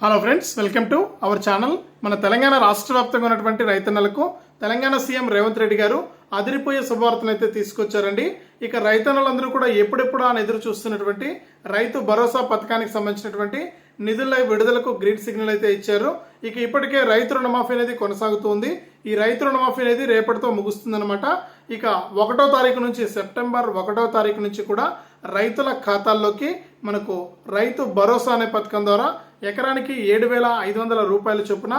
Hello friends welcome to our channel మన తెలంగాణ రాష్ట్ర వ్యాప్తంగా ఉన్నటువంటి రైతన్నలకు తెలంగాణ సీఎం రేవంత్ రెడ్డి గారు అదిరిపోయే శుభవార్తను అయితే తీసుకొచ్చారండి. ఇక రైతన్నలందరూ కూడా ఎప్పుడెప్పుడు అని ఎదురు చూస్తున్నటువంటి రైతు భరోసా పథకానికి సంబంధించినటువంటి నిధుల విడుదలకు గ్రీన్ సిగ్నల్ అయితే ఇచ్చారు. ఇక ఇప్పటికే రైతు రుణమాఫీ అనేది కొనసాగుతుంది. ఈ రైతు రుణమాఫీ అనేది రేపటితో ముగుస్తుందన్నమాట. ఇక ఒకటో తారీఖు నుంచి సెప్టెంబర్ ఒకటో తారీఖు నుంచి కూడా రైతుల ఖాతాల్లోకి మనకు రైతు భరోసా అనే పథకం ద్వారా ఎకరానికి ఏడు వేల ఐదు వందల రూపాయల చొప్పున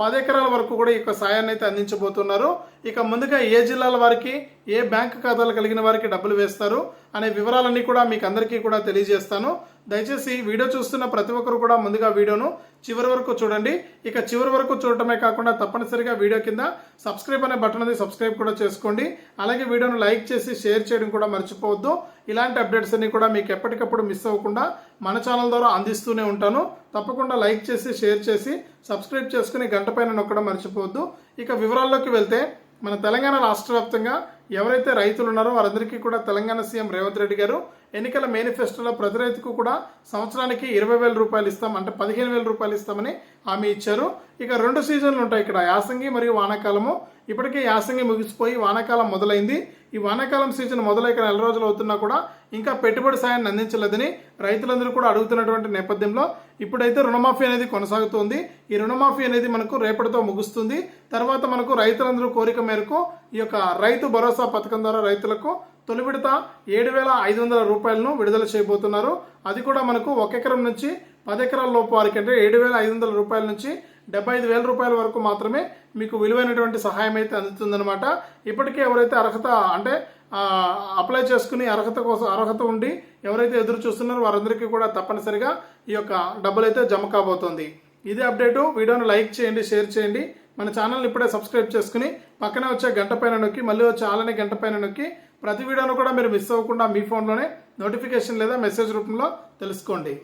పది ఎకరాల వరకు కూడా ఈ యొక్క సాయాన్ని అయితే అందించబోతున్నారు. ఇక ముందుగా ఏ జిల్లాల వారికి ఏ బ్యాంక్ ఖాతాలు కలిగిన వారికి డబ్బులు వేస్తారు? అనే వివరాలన్నీ కూడా మీకు అందరికీ కూడా తెలియజేస్తాను. దయచేసి వీడియో చూస్తున్న ప్రతి ఒక్కరు కూడా ముందుగా వీడియోను చివరి వరకు చూడండి. ఇక చివరి వరకు చూడటమే కాకుండా తప్పనిసరిగా వీడియో కింద సబ్స్క్రైబ్ అనే బటన్ అది సబ్స్క్రైబ్ కూడా చేసుకోండి. అలాగే వీడియోను లైక్ చేసి షేర్ చేయడం కూడా మర్చిపోవద్దు. ఇలాంటి అప్డేట్స్ అన్ని కూడా మీకు ఎప్పటికప్పుడు మిస్ అవ్వకుండా మన ఛానల్ ద్వారా అందిస్తూనే ఉంటాను. తప్పకుండా లైక్ చేసి షేర్ చేసి సబ్స్క్రైబ్ చేసుకుని గంట పైన నొక్కడం మర్చిపోవద్దు. ఇక వివరాల్లోకి వెళ్తే మన తెలంగాణ రాష్ట్ర వ్యాప్తంగా ఎవరైతే రైతులు ఉన్నారో వారందరికీ కూడా తెలంగాణ సీఎం రేవంత్ రెడ్డి గారు ఎన్నికల మేనిఫెస్టోలో ప్రతి రైతుకు కూడా సంవత్సరానికి ఇరవై వేల రూపాయలు ఇస్తాం అంటే పదిహేను వేల రూపాయలు ఇస్తామని హామీ ఇచ్చారు. ఇక రెండు సీజన్లు ఉంటాయి ఇక్కడ. యాసంగి మరియు వానాకాలము. ఇప్పటికే యాసంగి ముగిసిపోయి వానాకాలం మొదలైంది. ఈ వానాకాలం సీజన్ మొదలైక నెల రోజులు అవుతున్నా కూడా ఇంకా పెట్టుబడి సాయాన్ని అందించలేదని రైతులందరూ కూడా అడుగుతున్నటువంటి నేపథ్యంలో ఇప్పుడైతే రుణమాఫీ అనేది కొనసాగుతోంది. ఈ రుణమాఫీ అనేది మనకు రేపటితో ముగుస్తుంది. తర్వాత మనకు రైతులందరూ కోరిక మేరకు ఈ యొక్క రైతు భరోసా పథకం ద్వారా రైతులకు తొలి విడత ఏడు వేల ఐదు వందల రూపాయలను విడుదల చేయబోతున్నారు. అది కూడా మనకు ఒక ఎకరం నుంచి పది ఎకరాల లోపు వారికి అంటే ఏడు వేల ఐదు వందల రూపాయల నుంచి డెబ్బై ఐదు వేల రూపాయల వరకు మాత్రమే మీకు విలువైనటువంటి సహాయం అయితే అందుతుందనమాట ఇప్పటికే ఎవరైతే అర్హత అంటే అప్లై చేసుకుని అర్హత కోసం అర్హత ఉండి ఎవరైతే ఎదురు చూస్తున్నారో వారందరికీ కూడా తప్పనిసరిగా ఈ యొక్క డబ్బులు అయితే జమ కాబోతోంది. ఇదే అప్డేటు. వీడియోను లైక్ చేయండి షేర్ చేయండి. మన ఛానల్ని ఇప్పుడే సబ్స్క్రైబ్ చేసుకుని పక్కనే వచ్చే గంట పైన నొక్కి మళ్ళీ వచ్చే ఆలనే గంట పైన నొక్కి ప్రతి వీడియోను కూడా మీరు మిస్ అవ్వకుండా మీ ఫోన్లోనే నోటిఫికేషన్ లేదా మెసేజ్ రూపంలో తెలుసుకోండి.